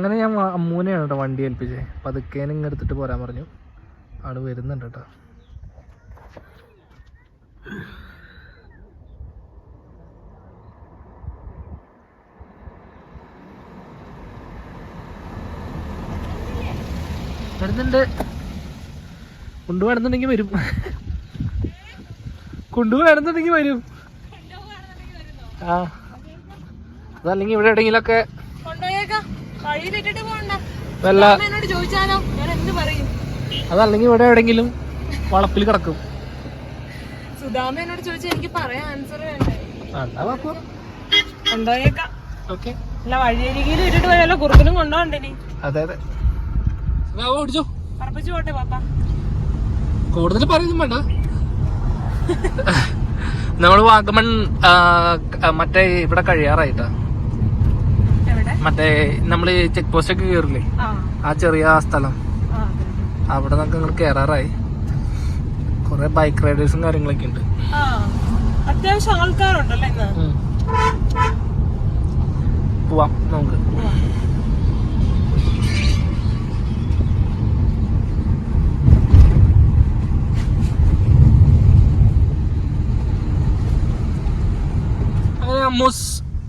അങ്ങനെ ഞാൻ അമ്മൂനെയാണ് കേട്ടോ വണ്ടി ഏൽപ്പിച്ചേ. പതുക്കേനെ ഇങ്ങ് എടുത്തിട്ട് പോരാൻ പറഞ്ഞു. ആൾ വരുന്നുണ്ട് കേട്ടോ വരുന്നുണ്ട്. കൊണ്ടുപോകണമെന്നുണ്ടെങ്കിൽ വരും. കൊണ്ടുപോകണമെന്നുണ്ടെങ്കിൽ വരും. ആ. അതല്ലെങ്കിൽ ഇവിടെ എവിടെയെങ്കിലൊക്കെ വഴിയിലിട്ടിട്ട് പോകണ്ട. വല്ല അമ്മ എന്നോട് ചോദിച്ചാലോ? ഞാൻ എന്ത് പറയും? അതല്ലെങ്കിൽ ഇവിടെ എവിടെങ്കിലും വളപ്പിൽ കിടക്കും. സുധാമ എന്നോട് ചോദിച്ചാൽ എനിക്ക് പറയാൻ ആൻസർ വേണ്ടേ? ഉണ്ടാവാക്കോ കൊണ്ടുപോയേക്കാം. ഓക്കെ. അല്ല വഴിയരികിൽ ഇട്ടിട്ട് പോയാലോ? കുറുക്കനും കൊണ്ടുപോകണ്ടേ അതെ അതെ. ഓടിച്ചോ. പറപ്പിച്ചു പോട്ടെ പാപ്പ. കൂടുതൽ പറയുന്നു വേണ്ട. നമ്മൾ വാഗമൺ മറ്റേ ഇവിടെ കഴിയാറായിട്ടാ. മറ്റേ നമ്മൾ ചെക്ക് പോസ്റ്റ് ഒക്കെ കയറില്ലേ ആ. ചെറിയ ആ സ്ഥലം. അവിടെ നമുക്ക് നിങ്ങൾ കയറാറായി കുറെ ബൈക്ക് റൈഡേഴ്സും കാര്യങ്ങളൊക്കെ ഉണ്ട് അത്യാവശ്യം ആൾക്കാരുണ്ടല്ലേ. പോവാം നമുക്ക്. അമ്മൂസ്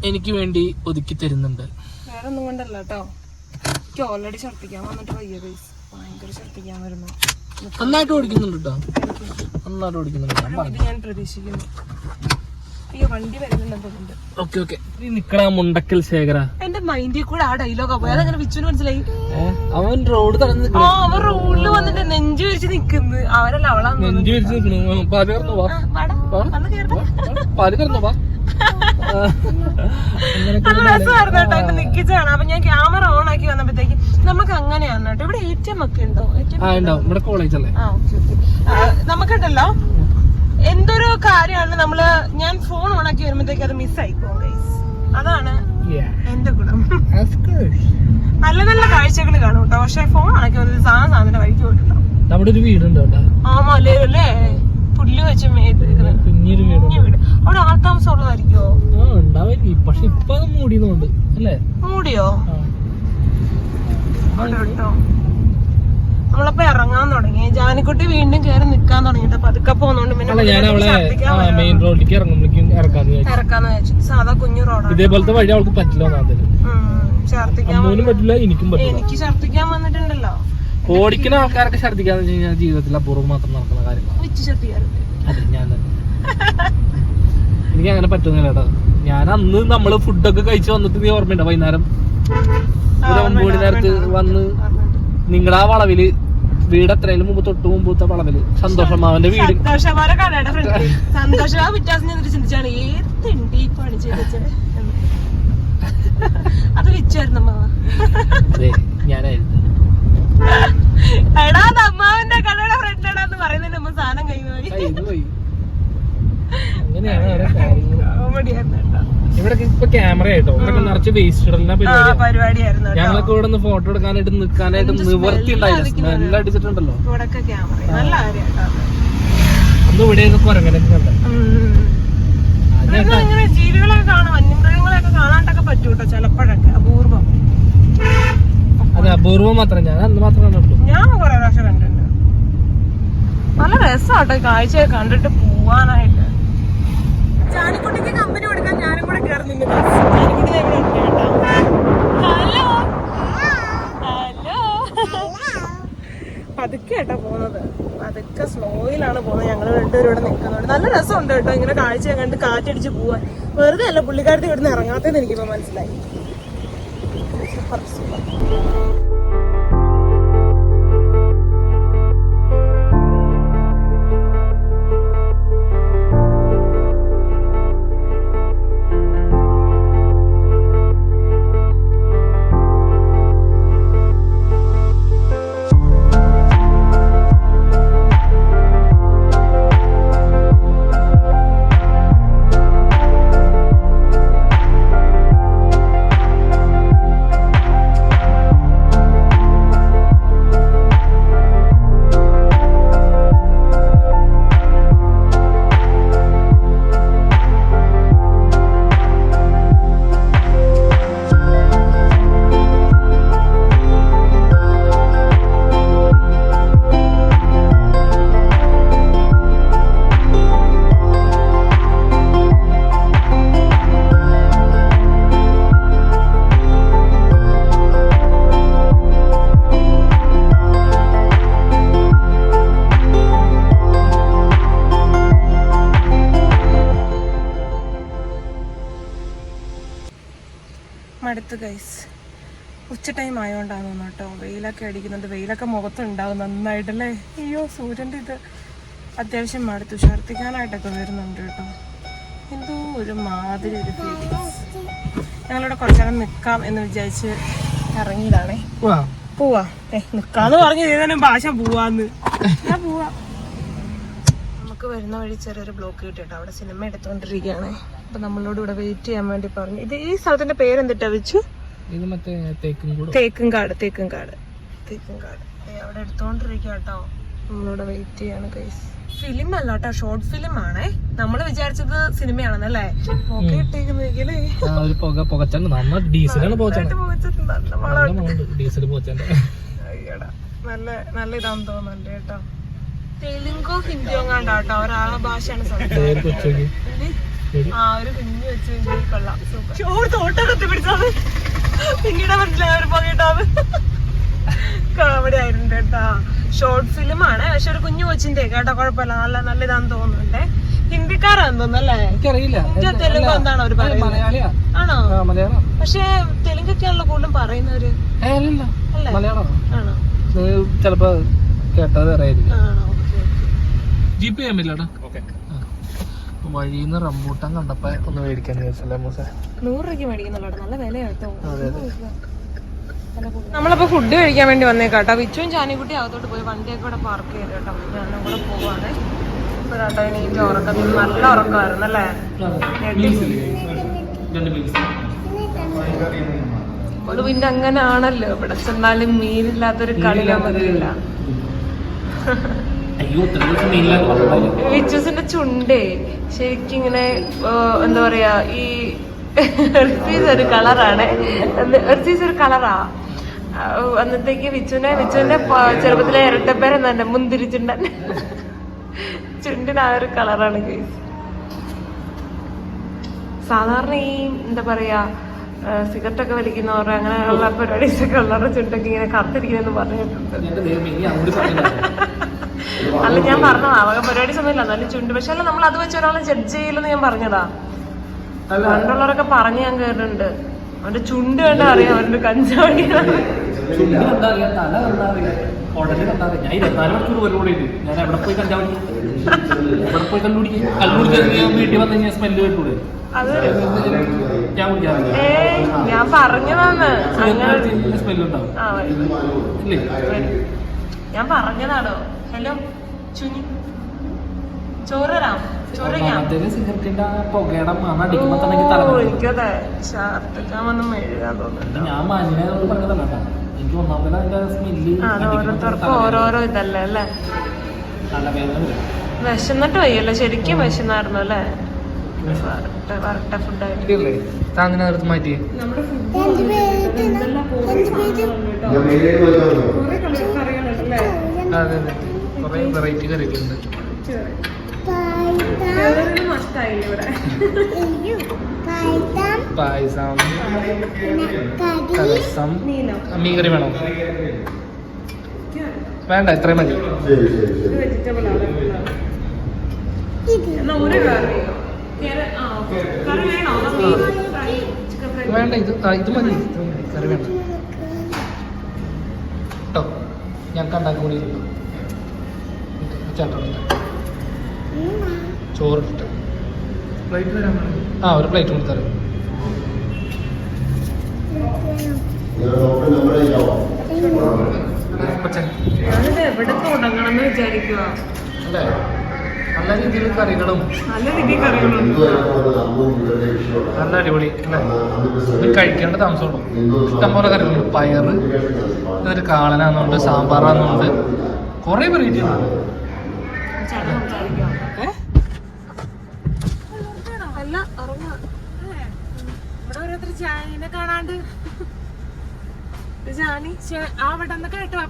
എനിക്ക് വേണ്ടി ഒതുക്കി തരുന്നുണ്ട്. വേറെ ഒന്നും കൊണ്ടല്ല കേട്ടോ. എനിക്ക് ഓൾറെഡി ഛർദ്ദിക്കാൻ വന്നിട്ട് വയ്യ പൈസ ഭയങ്കര ഛർദ്ദിക്കാൻ വരുന്നു. നന്നായിട്ട് ഓടിക്കുന്നുണ്ട് നന്നായിട്ട് ഓടിക്കുന്നുണ്ട് ഞാൻ പറഞ്ഞു ഇത് ഞാൻ പ്രതീക്ഷിക്കുന്നു അയ്യോ വണ്ടി ഓക്കെ ഓക്കെ. മുണ്ടക്കൽ ശേഖര. എന്റെ മൈൻഡിൽ കൂടെ ആ ഡയലോഗാ പോയി. അതങ്ങനെ വിച്ചുവിന് മനസ്സിലായി. അവൻ റോഡ് തടഞ്ഞു ആ അവൻ റോഡിൽ വന്നിട്ട് നെഞ്ചു വിരിച്ച് നിക്കുന്നു. അവരല്ല അവളാ. നെഞ്ചു വിരിച്ച് പാൽ കറന്നു വാ. കറന്നു വാ. നല്ല രസമായിരുന്നു കേട്ടോ എന്റെ നിക്കിച്ചാണ്. അപ്പൊ ഞാൻ ക്യാമറ ഓൺ ആക്കി വന്നപ്പോഴത്തേക്ക് നമുക്ക് അങ്ങനെയാണ് കേട്ടോ. ഇവിടെ എ ടി എം ഒക്കെ ഉണ്ടോ? ഇവിടെ കോളേജ് അല്ലേ? നമുക്കുണ്ടല്ലോ. എന്തൊരു കാര്യമാണ് നമ്മൾ ഞാൻ ഫോൺ ഓൺ ആക്കി വരുമ്പോഴത്തേക്ക് അത് മിസ്സായി പോകും അതാണ് എന്റെ ഗുണം. നല്ല നല്ല കാഴ്ചകൾ കാണും കേട്ടോ. പക്ഷെ ഫോൺ ആക്കി വന്നത് സാധനം സാധനം വഴിക്ക് പോയിട്ടുണ്ടാവും. നമ്മുടെ ഒരു വീടുണ്ടോ ആ മലയല്ലേ പുല്ല് വെച്ച് മേയ്തിരിക്കുന്നത് കുഞ്ഞൊരു വീട് അവിടെ ആൾ ആൾത്താമസം ഉള്ളതായിരിക്കോ ആ ഉണ്ടാവായിരിക്കും. പക്ഷെ ഇപ്പൊ അത് മൂടിയതുകൊണ്ട് അല്ലേ? മൂടിയോ? നമ്മളപ്പോ ഇറങ്ങാൻ തുടങ്ങി. ജാനിക്കുട്ടി വീണ്ടും കേറി നിക്കാൻ തുടങ്ങിട്ട് പതുക്കെ പോന്നോണ്ട് പിന്നെ അല്ല ഞാൻ അവളെ മെയിൻ റോഡിലേക്ക് ഇറങ്ങുമ്പോഴേക്കും ഇറക്കാന്ന് വിചാരിച്ചു. ഇറക്കാന്ന് വെച്ചു സാധാ കുഞ്ഞു റോഡാണ് ഇതേപോലത്തെ വഴി അവൾക്ക് പറ്റില്ല അമ്മൂനും പറ്റില്ല എനിക്കും പറ്റില്ല. എനിക്ക് വന്നിട്ടുണ്ടല്ലോ. ഓടിക്കുന്ന ആൾക്കാരൊക്കെ ഛർദിക്കാന്ന് വെച്ച് കഴിഞ്ഞാൽ ജീവിതത്തിൽ അപൂർവം മാത്രം നടക്കുന്ന കാര്യങ്ങളാണ്. അതെ ഞാൻ തന്നെ. എനിക്ക് അങ്ങനെ പറ്റുന്നില്ല കേട്ടോ. ഞാൻ അന്ന് നമ്മൾ ഫുഡൊക്കെ കഴിച്ച് വന്നിട്ട് നീ ഓർമ്മയുണ്ടോ വൈകുന്നേരം? ഒരു ഒമ്പത് നേരത്ത് വന്ന് നിങ്ങളുടെ ആ വളവിൽ വീട് എത്രയും മുമ്പ് തൊട്ട് മുമ്പത്തെ വളവിൽ. സന്തോഷമാവന്റെ വീട്. ചിന്തിച്ചാണ് ഈ പണി അത് വിച്ചായിരുന്നു അമ്മാവ. അതെ ഞാനായിരുന്നു. എടാ അമ്മാവന്റെ കടയുടെ പറയുന്നതിന് സാധനം കൈപോയി പോയി അങ്ങനെയാണ് ഓരോ കാര്യങ്ങൾ കോമഡിയായിരുന്നു കേട്ടോ ഇവിടെ ഇപ്പൊ ക്യാമറ ആയിട്ടോ? ഇവിടെ നിറച്ച് വേസ്റ്റ് ഇടലിന ആ പരിപാടി പരിപാടിയായിരുന്നു ഞങ്ങളൊക്കെ ഇവിടെ നിന്ന് ഫോട്ടോ എടുക്കാനായിട്ട് നിൽക്കാനായിട്ട് നിവർത്തി ഉണ്ടായിരുന്നു നല്ല അടിച്ചിട്ടുണ്ടല്ലോ അന്ന് ഇവിടെ കുരങ്ങനൊക്കെ ഇങ്ങനെ ജീവികളൊക്കെ കാണാം. വന്യമൃഗങ്ങളെയൊക്കെ കാണാണ്ടൊക്കെ പറ്റൂട്ടോ ചിലപ്പോഴൊക്കെ. അപൂർവം. അതെ അപൂർവം മാത്രം. ഞാൻ അന്ന് മാത്രം കണ്ടുള്ളൂ ഞാൻ കുറെ പ്രാവശ്യം കണ്ടിട്ടുണ്ട്. നല്ല രസമാട്ടോ കാഴ്ചയൊക്കെ കണ്ടിട്ട് പോവാനായിട്ട്. ചാനിക്കുട്ടിക്ക് കമ്പനി കൊടുക്കാൻ ഞാനും കൂടെ കയറി നിന്നു ചാനിക്കുട്ടി ദേ ഇവിടെ ഉണ്ട് കേട്ടോ ഹലോ. ഹലോ പതുക്കെ കേട്ടോ പോകുന്നത്. പതുക്കെ സ്ലോയിലാണ് പോകുന്നത്. ഞങ്ങൾ രണ്ടുപേരും ഇവിടെ നിൽക്കുന്നുണ്ട്. നല്ല രസമുണ്ട് കേട്ടോ ഇങ്ങനെ കാഴ്ച കണ്ട് കാറ്റടിച്ച് പോവാൻ. വെറുതെ അല്ല പുള്ളിക്കാരത്തി ഇവിടുന്ന് ഇറങ്ങാത്തതെന്ന് എനിക്കിപ്പോ മനസ്സിലായി. സൂപ്പർ സൂപ്പർ ഗൈസ് ഉച്ച ടൈം ആയതുകൊണ്ടാണ് തോന്നുന്നു കേട്ടോ. വെയിലൊക്കെ അടിക്കുന്നുണ്ട്. വെയിലൊക്കെ മുഖത്തുണ്ടാവും നന്നായിട്ടല്ലേ? അയ്യോ സൂര്യന്റെ ഇത് അത്യാവശ്യം മടുത്തു ഛർദ്ദിക്കാനായിട്ടൊക്കെ വരുന്നുണ്ട് കേട്ടോ. എന്തോ ഒരു മാതിരി ഒരു ഫീലിങ്സ് ഞങ്ങളിവിടെ കുറച്ചു നേരം നിൽക്കാം എന്ന് വിചാരിച്ച് ഇറങ്ങിയതാണേ. പോവാ. ഏ നിൽക്കാന്ന് പറഞ്ഞു ഏതാനും ഭാഷ പോവാന്ന്. ഞാൻ പോവാ. നമുക്ക് വരുന്ന വഴി ചെറിയൊരു ബ്ലോക്ക് കിട്ടിട്ടോ അവിടെ സിനിമ എടുത്തുകൊണ്ടിരിക്കുകയാണ് അപ്പൊ നമ്മളോട് ഇവിടെ വെയിറ്റ് ചെയ്യാൻ വേണ്ടി പറഞ്ഞു. ഇത് ഈ സ്ഥലത്തിന്റെ പേരെന്തിട്ടാ വെച്ചു ഇത് മറ്റേ തേക്കുംകാട് തേക്കുംകാട് തേക്കുംകാട് അവിടെ എടുത്തോണ്ടിരിക്കട്ടോ കേട്ടോ നമ്മളിവിടെ വെയിറ്റ് ചെയ്യാണ് കൈസ് ഫിലിം അല്ല കേട്ടോ ഷോർട്ട് ഫിലിം ആണേ. നമ്മൾ വിചാരിച്ചത് സിനിമയാണെന്നല്ലേ പുക നല്ല നല്ല ഇതാന്ന് തോന്നുന്നുണ്ട് കേട്ടോ. തെലുങ്കോ ഹിന്ദിയോ കണ്ടാട്ടോ ഒരാളെ ഭാഷയാണ് സംസാരിക്കുന്നത് ആ ഒരു കുഞ്ഞു വെച്ച് കൊള്ളാം. ചോറ് തോട്ടം കത്തി പിടിച്ചത് പിന്നീട് മനസ്സിലായ ഒരു പോകട്ടാവ് കോമഡി ആയിരുന്നു കേട്ടാ. ഷോർട്ട് ഫിലിം ആണ്. പക്ഷെ ഒരു കുഞ്ഞു കൊച്ചിന്റെ കേട്ടോ കുഴപ്പമില്ല. നല്ല നല്ല ഇതാന്ന് തോന്നുന്നുണ്ടേ. ഹിന്ദിക്കാരാന്ന് തോന്നുന്നല്ലേ? എനിക്കറിയില്ല. തെലുങ്കോ എന്താണ് അവർ പറയുന്നത്? ആണോ? പക്ഷെ തെലുങ്കൊക്കെയാണല്ലോ കൂടുതലും പറയുന്നവര്. അല്ലേ? ആണോ? ചിലപ്പോ കേട്ടത് ആണോ? ജി പേ ചെയ്യാൻ പറ്റില്ലടാ വഴിന്ന് റംബൂട്ടാൻ കണ്ടപ്പോ ഒന്ന് മേടിക്കാൻ വിചാരിച്ചല്ലേ മൂസ? നൂറ് രൂപയ്ക്ക് മേടിക്കുന്നുള്ളൂ നല്ല വില കേട്ടോ. അതെ അതെ. നമ്മളപ്പോ ഫുഡ് കഴിക്കാൻ വേണ്ടി വന്നേക്കാട്ടോ വിച്ചും ചാനിക്കുട്ടി അകത്തോട്ട് പോയി. വണ്ടിയൊക്കെ ഇവിടെ പാർക്ക് ചെയ്തു കേട്ടോ. ഞാനും കൂടെ പോവാണ്. ഇപ്പൊ കേട്ടോ എനിക്ക് ഉറക്കത്തിൽ നല്ല ഉറക്കമായിരുന്നു അല്ലേ? ഒരു പിന്നെ അങ്ങനെ ആണല്ലോ ഇവിടെ ചെന്നാലും മീനില്ലാത്തൊരു കളി നമുക്കില്ല മീനില്ലാന്ന് ചുണ്ടേ ശരിക്കും ഇങ്ങനെ എന്താ പറയാ ഈ റിസീസ് ഒരു കളറാണ്. റിസീസ് ഒരു കളറാ. അന്നത്തേക്ക് വിച്ചുവിനെ വിച്ചുവിന്റെ ചെറുപ്പത്തിലെ ഇരട്ടപ്പേരെന്ന് തന്നെ മുന്തിരി ചുണ്ടൻ. ചുണ്ടിന് ആ ഒരു കളറാണ് കേസ് സാധാരണ ഈ എന്താ പറയാ സിഗരറ്റ് ഒക്കെ വലിക്കുന്നവർ അങ്ങനെയുള്ള പരിപാടീസൊക്കെ ഉള്ളവരുടെ ചുണ്ടൊക്കെ ഇങ്ങനെ കറുത്തിരിക്കുന്നെന്ന് പറഞ്ഞിട്ടുണ്ട് അല്ല ഞാൻ പറഞ്ഞതാ അവക പരിപാടി സമയമില്ല എന്നാലും ചുണ്ട്. പക്ഷെ അല്ല നമ്മൾ അത് വെച്ച് ഒരാളെ ജഡ്ജ് ചെയ്യില്ലെന്ന് ഞാൻ പറഞ്ഞതാ. പണ്ടുള്ളവരൊക്കെ പറഞ്ഞ് ഞാൻ കേട്ടിട്ടുണ്ട്. അവന്റെ ചുണ്ട് കണ്ട അറിയാം അവന്റെ കഞ്ചാവടിയാണ് ചുണ്ട് കണ്ടാ അറിയാം തല കണ്ടാ അറിയാം ഉടനെ കണ്ടാ അറിയാം. ഞാൻ ഇരുപത്തിനാല് മണിക്കൂർ പരിപാടി ഉണ്ട് ഞാൻ എവിടെ പോയി കഞ്ചാവ് എവിടെ പോയി കണ്ടുപിടിക്കും കണ്ടുപിടിക്കാൻ ഞാൻ വീട്ടിൽ വന്നു കഴിഞ്ഞാൽ സ്മെല്ല് കേട്ടൂടെ? അത് ഞാൻ കുടിക്കാറില്ല ഏ ഞാൻ പറഞ്ഞതാണോ? ഹലോ ചുനി. ചോറ് തരാം ചോറ് കഴിക്കാം. ഒന്നാമത്തേൽ സിഗരറ്റിന്റെ ആ പുകയുടെ മണം അടിക്കുമ്പോ തന്നെ എനിക്ക് തല ഓ, കറങ്ങും. എനിക്കതെ. ഛർദ്ദിക്കാൻ തോന്നുന്നുണ്ട്? ഞാൻ മാന്യനായതുകൊണ്ട് പറഞ്ഞതല്ല കേട്ടോ. എനിക്ക് ഒന്നാമത്തെ അതിന്റെ സ്മെല്ല് ആ അത് ഓരോരുത്തർക്കും ഓരോരോ ഇതല്ലേ അല്ലേ. വിശന്നിട്ട് വയ്യല്ലോ ശരിക്കും വിശന്നായിരുന്നു അല്ലേ? മാറ്റി. നമ്മുടെ അതെ അതെ. കുറേ വെറൈറ്റി കറികളുണ്ട്. നഷ്ടായില്ല ഇവിടെ. പായസം. കലസം. നീലോ മീൻ കറി വേണോ? വേണ്ട ഇത്രയും മതി? വേണ്ട ഇത് ഇത് മതി. ഇത് മതി. കറി വേണ്ട കേട്ടോ ഞങ്ങൾക്ക് ഉണ്ടാക്കാൻ കൂടി ചേട്ടൻ ചോറിട്ട് പ്ലേറ്റ് തരാൻ ആ ഒരു പ്ലേറ്റ് കൂടി തരാം കൊച്ചൻ ഞാനിത് എവിടെ തുടങ്ങണം എന്ന് വിചാരിക്കുക അല്ലേ? നല്ല രീതിയിൽ കറികളും നല്ല രീതിയിൽ കറികളുണ്ട് നല്ല അടിപൊളി അല്ലെ? ഇത് കഴിക്കേണ്ട താമസമുള്ളൂ. ഇഷ്ടംപോലെ കറികളുണ്ട് പയറ് ഇതൊരു കാളനാന്നുണ്ട് സാമ്പാറാന്നുണ്ട് കുറേ വെറൈറ്റി ഉണ്ട്. ചായനെ കാണാണ്ട്. ജാനി അവിടെ കേട്ടോ.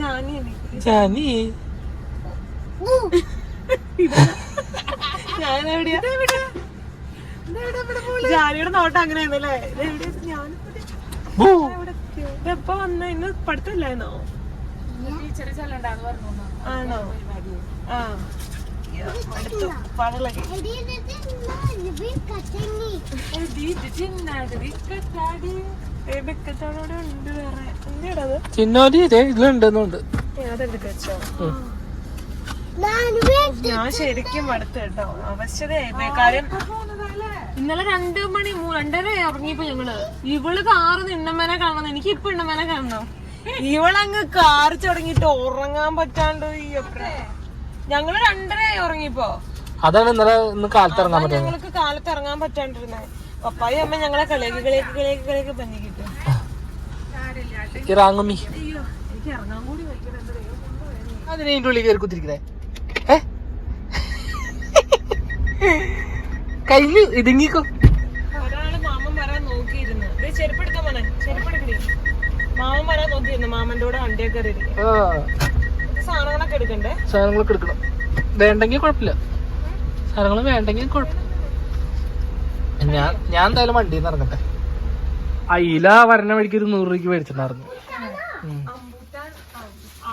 ജാനി. ജാനി. ഞാൻ എവിടെയാ ജാനിയുടെ നോട്ടം അങ്ങനെയാണല്ലേ ഇതെപ്പോ വന്ന ഇന്ന് പഠിത്തമില്ലായിരുന്നോ? ആണോ? ആ. ചിന്നോലി ഇതേ ഇതിലുണ്ടെന്നുണ്ട് അതെടുക്ക ഞാൻ ശരിക്കും മടുത്തു കേട്ടോ. അവശതയായി. കാര്യം ഇന്നലെ രണ്ടു മണി രണ്ടര ഇറങ്ങിയപ്പോ ഞങ്ങൾ. ഇവൾ കാറ് ഇണ്ണമ്മനെ കാണണം. എനിക്ക് ഇപ്പൊ ഇണ്ണമ്മനെ കാണണം. ഇവളങ്ങ് കാറ് തുടങ്ങിട്ട് ഉറങ്ങാൻ പറ്റാണ്ട്. ഞങ്ങൾ രണ്ടരയായി ഉറങ്ങിപ്പോ അതാണ് ഇന്നലെ ഇന്ന് കാലത്ത് ഇറങ്ങാൻ പറ്റുന്നത് ഞങ്ങൾക്ക് കാലത്ത് ഇറങ്ങാൻ പറ്റാണ്ടിരുന്നെ. പപ്പായി അമ്മ ഞങ്ങളെ കളിയാക്കി കളിയാക്കി കളിയാക്കി കളിയാക്കി പഞ്ഞി കിട്ടും എനിക്ക് ഇറങ്ങാൻ കൂടി കൊണ്ടുപോയി. അതിന് ഉള്ളിൽ കയറി കുത്തിരിക്കുന്നേ ഏ കയ്യിൽ ഇടുങ്ങിക്കോ. ഒരാൾ മാമൻ വരാൻ നോക്കിയിരുന്നു ദേ ചെരുപ്പെടുക്കാൻ മോനെ ചെരുപ്പെടുക്കടി. മാമൻ വരാൻ നോക്കിയിരുന്നു. മാമന്റെ കൂടെ വണ്ടിയെ കയറിയിരിക്കും. ആ. സാധനങ്ങളൊക്കെ എടുക്കണ്ടേ? സാധനങ്ങളൊക്കെ എടുക്കണം. വേണ്ടെങ്കിൽ കുഴപ്പമില്ല സാധനങ്ങൾ വേണ്ടെങ്കിൽ കുഴപ്പമില്ല ഞാൻ ഞാൻ എന്തായാലും വണ്ടിയിൽ നിന്ന് ഇറങ്ങട്ടെ അയില വരണ വഴിക്ക് ഒരു നൂറ് രൂപയ്ക്ക് മേടിച്ചിട്ടുണ്ടായിരുന്നു ഉം. ആ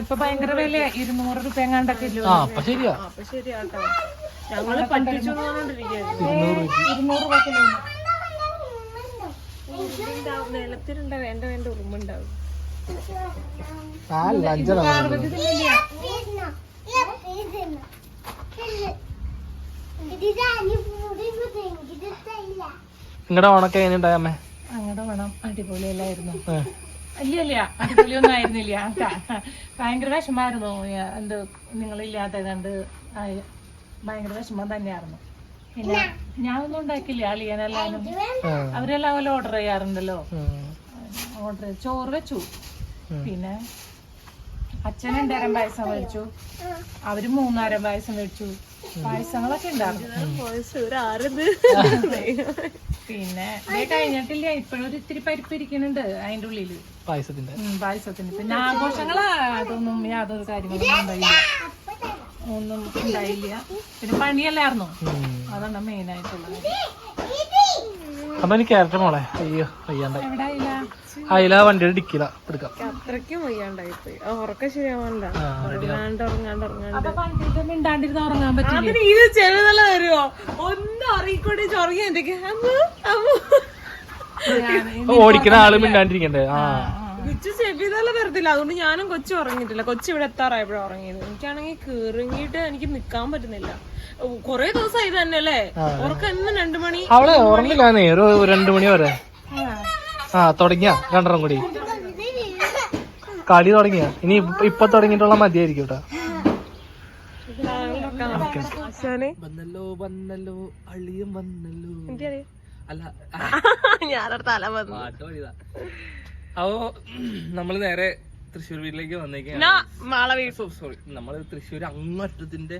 ഇപ്പൊ ഭയങ്കര വില. ഇരുന്നൂറ് രൂപ എങ്ങാണ്ടൊക്കെ ആ അപ്പൊ ശരിയാ. അപ്പൊ ശരിയാട്ടോ. ഞങ്ങൾ പറ്റിച്ചു ഇരുന്നൂറ് രൂപ. ഉറുമ്പുണ്ടാവും. നിലത്തിലുണ്ട വേണ്ട വേണ്ട ഉറുമ്പുണ്ടാവും. നാല് അഞ്ചെണ്ണം നിങ്ങളുടെ ഓണൊക്കെ എങ്ങനെയുണ്ടായ അമ്മേ? അങ്ങടെ വേണം അടിപൊളിയല്ലായിരുന്നു. ഇല്ല ഇല്ല. അടിപൊളിയൊന്നും ആയിരുന്നില്ല ഭയങ്കര വിഷമായിരുന്നു. എന്ത് നിങ്ങളില്ലാത്ത കണ്ട് ആയ- ഭയങ്കര വിഷമം തന്നെയായിരുന്നു. പിന്നെ ഞാനൊന്നും ഉണ്ടാക്കില്ല. അളിയനെല്ലാരും ആ. അവരെല്ലാം പോലെ ഓർഡർ ചെയ്യാറുണ്ടല്ലോ. ഓർഡർ ചോറ് വെച്ചു. പിന്നെ അച്ഛൻ രണ്ടരം പായസം മേടിച്ചു. അവർ മൂന്നരം പായസം മേടിച്ചു. പായസങ്ങളൊക്കെ ഉണ്ടായിരുന്നു. പിന്നെ കഴിഞ്ഞിട്ടില്ല? ഇപ്പോഴും ഒരു ഇത്തിരി പരിപ്പ് ഇരിക്കുന്നുണ്ട് അതിന്റെ ഉള്ളിൽ. പായസത്തിന്റെ പായസത്തിന്റെ പിന്നെ ആഘോഷങ്ങളാ? അതൊന്നും യാതൊരു കാര്യങ്ങളൊന്നും ഉണ്ടായില്ല. ഒന്നും ഉണ്ടായില്ല. പിന്നെ പണിയല്ലായിരുന്നു? അതാണ് മെയിൻ ആയിട്ടുള്ളത്. അപ്പൊ എനിക്ക് മോളെ? അയ്യോ വയ്യാണ്ടായി. അയില വണ്ടിയുടെ ഡിക്കില എടുക്കാം. അത്രയ്ക്കും വയ്യാണ്ടായി പോയി. ഉറക്കം ശരിയാവാനില്ല. ആ, ready ആ. ഉറങ്ങാണ്ട് ഉറങ്ങാണ്ട് ഉറങ്ങാണ്ട് മിണ്ടാണ്ടിരുന്ന് ഉറങ്ങാൻ പറ്റില്ല? ഇത് ചെറുതല വരുമോ ഒന്നും അറിയിക്കൂടെ ചൊറങ്ങി എന്തൊക്കെ? ഓടിക്കണ ആൾ മിണ്ടാണ്ടിരിക്കണ്ടേ? ആ. കൊച്ചു ചെവിതല വരത്തില്ല. അതുകൊണ്ട് ഞാനും കൊച്ചു ഉറങ്ങിയിട്ടില്ല. കൊച്ചു ഇവിടെ എത്താറായപ്പോഴും ഉറങ്ങിയത്. എനിക്കാണെങ്കിൽ കീറിങ്ങിയിട്ട് എനിക്ക് നിക്കാൻ പറ്റുന്നില്ല. കൊറേ ദിവസം ഇത് തന്നെ അല്ലേ ഉറക്കം എന്നും രണ്ടു മണി അവളെ ഉറങ്ങില്ല. നേരെ രണ്ടു മണി വരെ. ആ തുടങ്ങിയ. രണ്ടെണ്ണം കൂടി. കളി തുടങ്ങിയ. ഇനി ഇപ്പ- തുടങ്ങിയിട്ടുള്ള മതിയായിരിക്കും കേട്ടോ വന്നല്ലോ വന്നല്ലോ. അളിയും വന്നല്ലോ. അല്ല. അപ്പോ നമ്മൾ നേരെ തൃശ്ശൂർ വീട്ടിലേക്ക് വന്നേക്കാണ്. സോറി നമ്മൾ തൃശ്ശൂർ അങ്ങറ്റത്തിന്റെ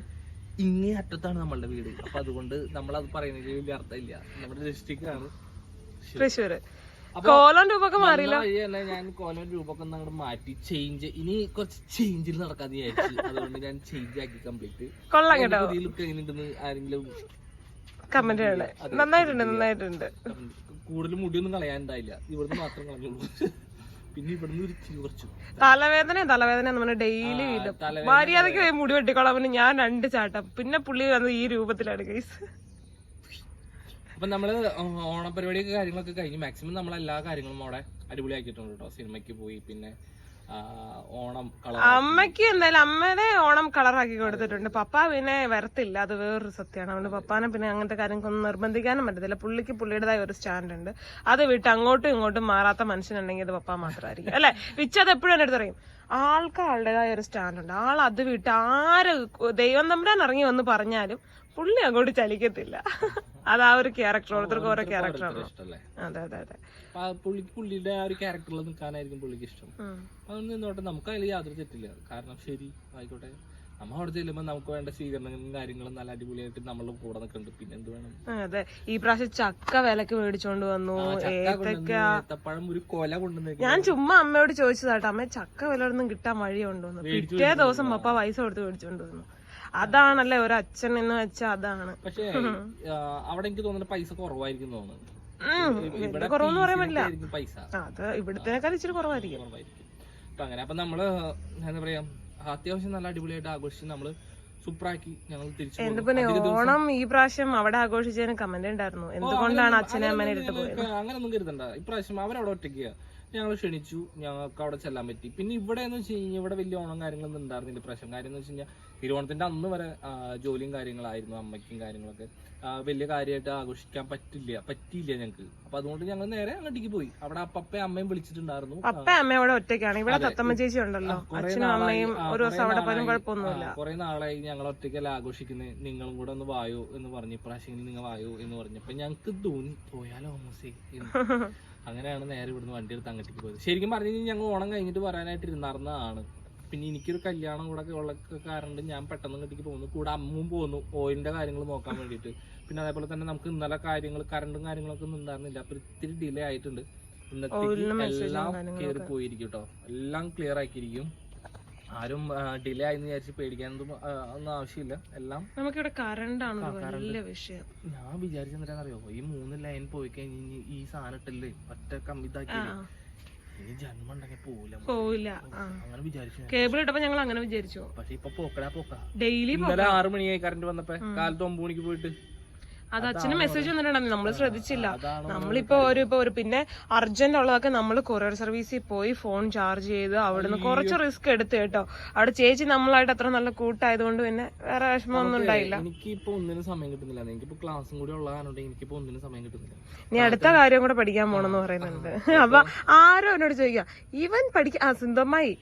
ഇങ്ങേ അറ്റത്താണ് നമ്മളുടെ വീട്. അപ്പൊ അതുകൊണ്ട് നമ്മൾ അത് പറയുന്നതിൽ വലിയ അർത്ഥമില്ല നമ്മുടെ ഡിസ്ട്രിക്റ്റ് ആണ് തൃശ്ശൂര് അപ്പൊ കോലം രൂപമൊക്കെ മാറി വന്ന വഴി തന്നെ ഞാൻ കോലം രൂപമൊക്കെ ഒന്ന് അങ്ങോട്ട് മാറ്റി. ചേഞ്ച് ഇനി കുറച്ച് ചേഞ്ചിൽ നടക്കാന്ന് വിചാരിച്ചു. അതുകൊണ്ട് ഞാൻ ചേഞ്ച് ആക്കി കംപ്ലീറ്റ് കൊള്ളാം കേട്ടോ. പുതിയ ലുക്ക് എങ്ങനെയുണ്ടെന്ന് ആരെങ്കിലും കമന്റ് ചെയ്യണേ. നന്നായിട്ടുണ്ട് നന്നായിട്ടുണ്ട്. കൂടുതൽ മുടിയൊന്നും കളയാനുണ്ടായില്ല ഇവിടുന്ന് മാത്രം കളഞ്ഞുള്ളൂ പിന്നെ ഇവിടുന്ന് ഒരു കുറച്ചു. തലവേദന തലവേദന നമ്മൾ ഡെയിലി മര്യാദയ്ക്ക് മുടി വെട്ടിക്കോളാം. പിന്നെ ഞാൻ രണ്ട് ചാട്ടം. പിന്നെ പുള്ളി വന്നത് ഈ രൂപത്തിലാണ് ഗൈസ് അപ്പൊ നമ്മൾ ഓണപരിപാടിയൊക്കെ കാര്യങ്ങളൊക്കെ കഴിഞ്ഞ് മാക്സിമം നമ്മൾ എല്ലാ കാര്യങ്ങളും അവിടെ അടിപൊളിയാക്കിയിട്ടുണ്ട് കേട്ടോ സിനിമയ്ക്ക് പോയി പിന്നെ ഓണം കളർ അമ്മയ്ക്ക് എന്തായാലും അമ്മേനെ ഓണം കളറാക്കി കൊടുത്തിട്ടുണ്ട്. പപ്പ പിന്നെ വരത്തില്ല. അത് വേറൊരു സത്യമാണ് അതുകൊണ്ട് പപ്പാനെ പിന്നെ അങ്ങനത്തെ കാര്യങ്ങൾക്കൊന്നും നിർബന്ധിക്കാനും പറ്റത്തില്ല. പുള്ളിക്ക് പുള്ളിയുടേതായ ഒരു സ്റ്റാൻഡ് ഉണ്ട്. അത് വിട്ട് അങ്ങോട്ടും ഇങ്ങോട്ടും മാറാത്ത മനുഷ്യനുണ്ടെങ്കിൽ അത് പപ്പ മാത്രമായിരിക്കും. അല്ലെ? വിച്ച് അത് എപ്പോഴും എന്റെ അടുത്ത് പറയും ആൾക്ക് ആളുടേതായ ഒരു സ്റ്റാൻഡ് ഉണ്ട്. ആൾ അത് വിട്ട് ആര് ദൈവം തമ്പുരാൻ ഇറങ്ങി വന്ന് പറഞ്ഞാലും പുള്ളി അങ്ങോട്ട് ചലിക്കത്തില്ല. അത് ആ ഒരു ക്യാരക്ടർ ഓരോരുത്തർക്കും ഓരോ ക്യാരക്ടറാണ് ആണ്. അതെ അതെ അതെ. പുള്ളിയുടെ ആ ഒരു ക്യാരക്ടറിൽ നിൽക്കാനായിരിക്കും പുള്ളിക്ക് ഇഷ്ടം. അതൊന്നും നിന്നോട്ടെ നമുക്ക് അതിൽ യാതൊരു തെറ്റില്ല. കാരണം ശരി ആയിക്കോട്ടെ. നമ്മ അവിടെ ചെല്ലുമ്പോൾ നമുക്ക് വേണ്ട സ്വീകരണങ്ങളും കാര്യങ്ങളും നല്ല അടിപൊളിയായിട്ട് നമ്മളുടെ കൂടെ നിൽക്കുന്നുണ്ട്. പിന്നെ എന്ത് വേണം? അതെ. ഈ പ്രാവശ്യം ചക്ക വിലക്ക് മേടിച്ചോണ്ട് വന്നു. ഏത്തപ്പഴം ഒരു കൊല കൊണ്ടുവന്നു ഞാൻ ചുമ്മാ അമ്മയോട് ചോദിച്ചതാട്ടോ. അമ്മ ചക്ക വില ഒന്നും കിട്ടാൻ വഴിയുണ്ടോന്ന്. പിറ്റേ ദിവസം പപ്പ പൈസ കൊടുത്ത് മേടിച്ചോണ്ട് വന്നു. അതാണല്ലേ ഒരു അച്ഛൻ എന്ന് വെച്ചാൽ അതാണ്. പക്ഷേ അവിടെ എനിക്ക് തോന്നുന്നു പൈസ കുറവായിരിക്കും തോന്നുന്നു. ഇവിടെ കുറവെന്ന് പറയാൻ പറ്റില്ല. പൈസ. അത് ഇവിടത്തേക്കാൾ ഇച്ചിരി കുറവായിരിക്കും. അപ്പൊ അങ്ങനെ അപ്പൊ നമ്മൾ എന്താ പറയാ അത്യാവശ്യം നല്ല അടിപൊളിയായിട്ട് ആഘോഷിച്ച് നമ്മൾ സൂപ്പറാക്കി ഞങ്ങൾ തിരിച്ചു എന്റെ പിന്നെ ഓണം ഈ പ്രാവശ്യം അവിടെ ആഘോഷിച്ചതിന് കമന്റ് ഉണ്ടായിരുന്നു. എന്തുകൊണ്ടാണ് അച്ഛനെ അമ്മേനെ ഇട്ടിട്ട് പോയത്? അങ്ങനൊന്നും കരുതണ്ട. ഇപ്രാവശ്യം അവരവിടെ ഒറ്റയ്ക്ക്. ഞങ്ങൾ ക്ഷണിച്ചു. ഞങ്ങൾക്ക് അവിടെ ചെല്ലാൻ പറ്റി. പിന്നെ ഇവിടെ എന്ന് വെച്ച് കഴിഞ്ഞാൽ ഇവിടെ വലിയ ഓണം കാര്യങ്ങളൊന്നും ഉണ്ടായിരുന്നില്ല. പ്രശ്നം കാര്യം എന്ന് വെച്ച് കഴിഞ്ഞാൽ തിരുവോണത്തിന്റെ അന്ന് വരെ ജോലിയും കാര്യങ്ങളായിരുന്നു അമ്മയ്ക്കും കാര്യങ്ങളൊക്കെ. വലിയ കാര്യമായിട്ട് ആഘോഷിക്കാൻ പറ്റില്ല. പറ്റിയില്ല ഞങ്ങൾക്ക്. അപ്പൊ അതുകൊണ്ട് ഞങ്ങൾ നേരെ അങ്ങോട്ടേക്ക് പോയി. അവിടെ അപ്പപ്പയും അമ്മയും വിളിച്ചിട്ടുണ്ടായിരുന്നു. അപ്പ അമ്മ അവിടെ ഒറ്റയ്ക്കാണ്. ഇവിടെ തത്തമ്മ ചേച്ചി ഉണ്ടല്ലോ. അച്ഛനും അമ്മയും ഒരു ദിവസം അവിടെ പോലും നാളായി- കുഴപ്പമൊന്നുമില്ല. ആ, കുറേ നാളായി ഞങ്ങൾ ഒറ്റയ്ക്കല്ല ആഘോഷിക്കുന്നത് നിങ്ങളും കൂടെ ഒന്ന് വായോ എന്ന് പറഞ്ഞു. ഇപ്രാവശ്യം നിങ്ങൾ വായോ എന്ന് പറഞ്ഞു. അപ്പൊ ഞങ്ങൾക്ക് തോന്നി പോയാലോ മോസേ. അങ്ങനെയാണ് നേരെ ഇവിടുന്ന് വണ്ടി എടുത്ത് അങ്ങോട്ടേക്ക് പോയത്. ശരിക്കും പറഞ്ഞു കഴിഞ്ഞാൽ ഞങ്ങൾ ഓണം കഴിഞ്ഞിട്ട് പറയാനായിട്ട് ഇരുന്നാർന്നതാണ് പിന്നെ എനിക്കൊരു കല്യാണം കൂടെ ഉള്ള കാരണം ഞാൻ പെട്ടെന്ന് ഇങ്ങോട്ടേക്ക് പോകുന്നു കൂടെ അമ്മും പോകുന്നു ഓയിലിന്റെ കാര്യങ്ങൾ നോക്കാൻ വേണ്ടിയിട്ട്. പിന്നെ അതേപോലെ തന്നെ നമുക്ക് ഇന്നലെ കാര്യങ്ങൾ കറണ്ടും കാര്യങ്ങളൊക്കെ ഒന്നും ഉണ്ടായിരുന്നില്ല. അപ്പൊ ഇത്തിരി ഡിലേ ആയിട്ടുണ്ട്. ഇന്നത്തേക്ക് എല്ലാം. കയറി പോയിരിക്കും കേട്ടോ എല്ലാം ക്ലിയർ ആക്കിയിരിക്കും. ആരും ഡിലേ ആയി വിചാരിച്ച് പേടിക്കാനൊന്നും ഒന്നും ആവശ്യമില്ല. എല്ലാം നമുക്കിവിടെ കറണ്ട് ആണ് വലിയ വിഷയം. ഞാൻ വിചാരിച്ചെന്താണെന്നറിയോ ഈ മൂന്ന് ലൈൻ പോയി കഴിഞ്ഞ് ഈ സാധനം ഇട്ടല്ലേ? ഒറ്റ ഇതാക്കി ഇനി ജന്മം ഉണ്ടെങ്കിൽ പോവില്ല പോവില്ല അങ്ങനെ വിചാരിച്ചു കേബിൾ ഇട്ടപ്പോ ഞങ്ങൾ അങ്ങനെ വിചാരിച്ചു. പക്ഷെ ഇപ്പൊ പോക്കടാ പോക്ക. ഡെയിലി ഇന്നലെ ആറു മണിയായി കറണ്ട് വന്നപ്പോ. കാലത്ത് ഒമ്പത് മണിക്ക് പോയിട്ട്. അത് അച്ഛന് മെസ്സേജ് വന്നിട്ടുണ്ടായിരുന്നു. നമ്മൾ ശ്രദ്ധിച്ചില്ല. നമ്മളിപ്പോ ഒരു ഇപ്പൊ ഒരു പിന്നെ അർജന്റ് ഉള്ളതൊക്കെ നമ്മൾ കൊറിയർ സർവീസിൽ പോയി ഫോൺ ചാർജ് ചെയ്ത് അവിടുന്ന് കുറച്ച് റിസ്ക് എടുത്ത് കേട്ടോ. അവിടെ ചേച്ചി നമ്മളായിട്ട് അത്ര നല്ല കൂട്ടായതുകൊണ്ട് പിന്നെ വേറെ വിഷമമൊന്നും ഉണ്ടായില്ല. എനിക്കിപ്പോ ഒന്നിനും സമയം കിട്ടുന്നില്ല. എനിക്കിപ്പോ ക്ലാസ്സും കൂടി ഉള്ള കാരണം എനിക്കിപ്പോ ഒന്നിനും സമയം കിട്ടുന്നില്ല. നീ അടുത്ത കാര്യം കൂടെ പഠിക്കാൻ പോണെന്ന് പറയുന്നുണ്ട്. അപ്പൊ ആരോ എന്നോട് ചോദിക്കാം ഇവൻ പഠിക്കാൻ ആ സിന്ധമായി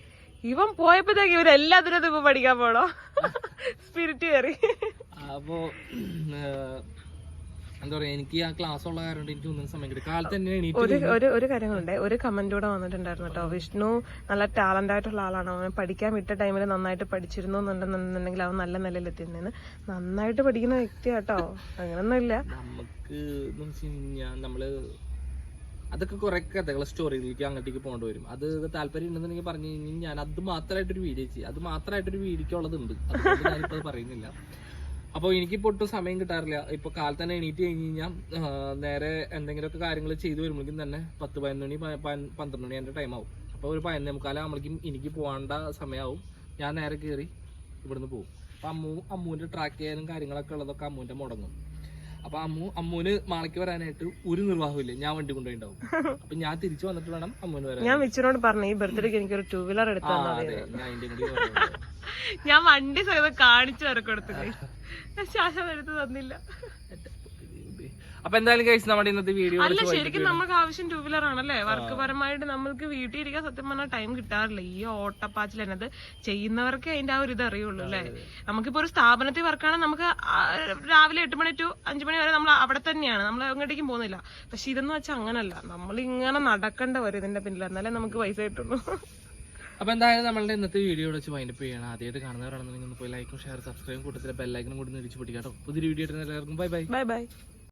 ഇവൻ പോയപ്പോഴത്തേക്ക് ഇവർ എല്ലാത്തിനും ഇപ്പൊ പഠിക്കാൻ പോണോ? സ്പിരിറ്റ് കയറി അപ്പോ എന്താ പറയാ എനിക്ക് ആ ക്ലാസ് ഉള്ള കാരണം എനിക്ക് ഒന്നും സമയം കിട്ടും കാലത്ത് തന്നെ എണീറ്റ് ഒരു ഒരു ഒരു കാര്യങ്ങളുണ്ട് ഒരു കമന്റ് കൂടെ വന്നിട്ടുണ്ടായിരുന്നു കേട്ടോ വിഷ്ണു നല്ല ടാലന്റ് ആയിട്ടുള്ള ആളാണ്. അവൻ പഠിക്കാൻ വിട്ട ടൈമിൽ നന്നായിട്ട് പഠിച്ചിരുന്നു എന്നുണ്ടെന്നുണ്ടെങ്കിൽ അവൻ നല്ല നിലയിൽ എത്തിയിരുന്നേന്ന്. നന്നായിട്ട് പഠിക്കുന്ന വ്യക്തിയാട്ടോ അങ്ങനൊന്നും ഇല്ല. നമുക്ക് നമ്മൾ അതൊക്കെ കുറെ കഥകൾ സ്റ്റോറിയിലേക്ക് അങ്ങോട്ടേക്ക് പോകേണ്ടി വരും. അത് താല്പര്യം ഉണ്ടെന്നുണ്ടെങ്കിൽ പറഞ്ഞു കഴിഞ്ഞാൽ ഞാൻ അത് മാത്രമായിട്ടൊരു വീഡിയോ ചെയ്യും. അത് മാത്രമായിട്ടൊരു വീഡിയോക്കുള്ളത് ഉള്ളതുണ്ട്. അതുകൊണ്ട് ഞാനിപ്പോൾ പറയുന്നില്ല. അപ്പോൾ എനിക്കിപ്പോൾ ഒട്ടും സമയം കിട്ടാറില്ല. ഇപ്പോൾ കാലത്ത് തന്നെ എണീറ്റ് കഴിഞ്ഞ് കഴിഞ്ഞാൽ നേരെ എന്തെങ്കിലുമൊക്കെ കാര്യങ്ങൾ ചെയ്തു വരുമ്പോഴേക്കും തന്നെ പത്ത് പതിനൊന്ന് മണി പന്ത്രണ്ട് മണി എന്റെ ടൈം ആവും. അപ്പോൾ ഒരു പതിനൊന്നേ മുക്കാലാകുമ്പോഴേക്കും എനിക്ക് പോകേണ്ട സമയമാവും ഞാൻ നേരെ കയറി ഇവിടുന്ന് പോകും. അപ്പോൾ അമ്മു അമ്മുവിന്റെ ട്രാക്ക് ചെയ്യാനും കാര്യങ്ങളൊക്കെ ഉള്ളതൊക്കെ അമ്മുവിന്റെ മുടങ്ങും അപ്പോൾ അമ്മു അമ്മുവിന് മാളയ്ക്ക് വരാനായിട്ട് ഒരു നിർവാഹമില്ല ഞാൻ വണ്ടി കൊണ്ടുപോയിണ്ടാവും. അപ്പം ഞാൻ തിരിച്ചു വന്നിട്ട് വേണം അമ്മുവിന് വരാൻ ഞാൻ വിച്ചുനോട് പറഞ്ഞു ഈ ബർത്ത്ഡേക്ക് എനിക്കൊരു ടൂ വീലർ എടുത്തു ഞാൻ വണ്ടി കാണിച്ചു വരെ ശാശം എടുത്ത് തന്നില്ല. അപ്പൊ എന്തായാലും കഴിച്ച് നമ്മുടെ ഇന്നത്തെ വീഡിയോ അല്ല ശരിക്കും നമുക്ക് ആവശ്യം ടൂ വീലർ ആണല്ലേ? വർക്ക് പരമായിട്ട് നമ്മൾക്ക് വീട്ടിൽ ഇരിക്കാൻ സത്യം പറഞ്ഞാൽ ടൈം കിട്ടാറില്ല. ഈ ഓട്ടപ്പാച്ചിൽ എന്നത് ചെയ്യുന്നവർക്ക് അതിന്റെ ആ ഒരു ഇത് അറിയുള്ളൂ അല്ലേ? നമുക്കിപ്പോ ഒരു സ്ഥാപനത്തിൽ വർക്കാണ് നമുക്ക് രാവിലെ എട്ട് മണി ടു അഞ്ചു മണി വരെ നമ്മൾ അവിടെ തന്നെയാണ്. നമ്മൾ എങ്ങോട്ടേക്കും പോകുന്നില്ല. പക്ഷെ ഇതെന്ന് വെച്ചാൽ അങ്ങനല്ല. നമ്മൾ ഇങ്ങനെ നടക്കേണ്ട വരും ഇതിന്റെ പിന്നിൽ. എന്നാലേ നമുക്ക് പൈസ കിട്ടുള്ളൂ. അപ്പൊ എന്തായാലും നമ്മളുടെ ഇന്നത്തെ വീഡിയോ വെച്ച് വൈൻഡപ്പ് ചെയ്യണം ആദ്യമായിട്ട് കാണുന്നവരാണെന്നുണ്ടെങ്കിൽ ഒന്ന് പോയി ലൈക്കും ഷെയർ സബ്സ്ക്രൈബും കൂട്ടത്തിലെ ബെല്ലൈക്കനും കൂടി നിരിച്ചു പിടിക്കാം പുതിയ പുതിയൊരു വീഡിയോ എല്ലാവർക്കും ബൈ ബൈ ബൈ ബൈ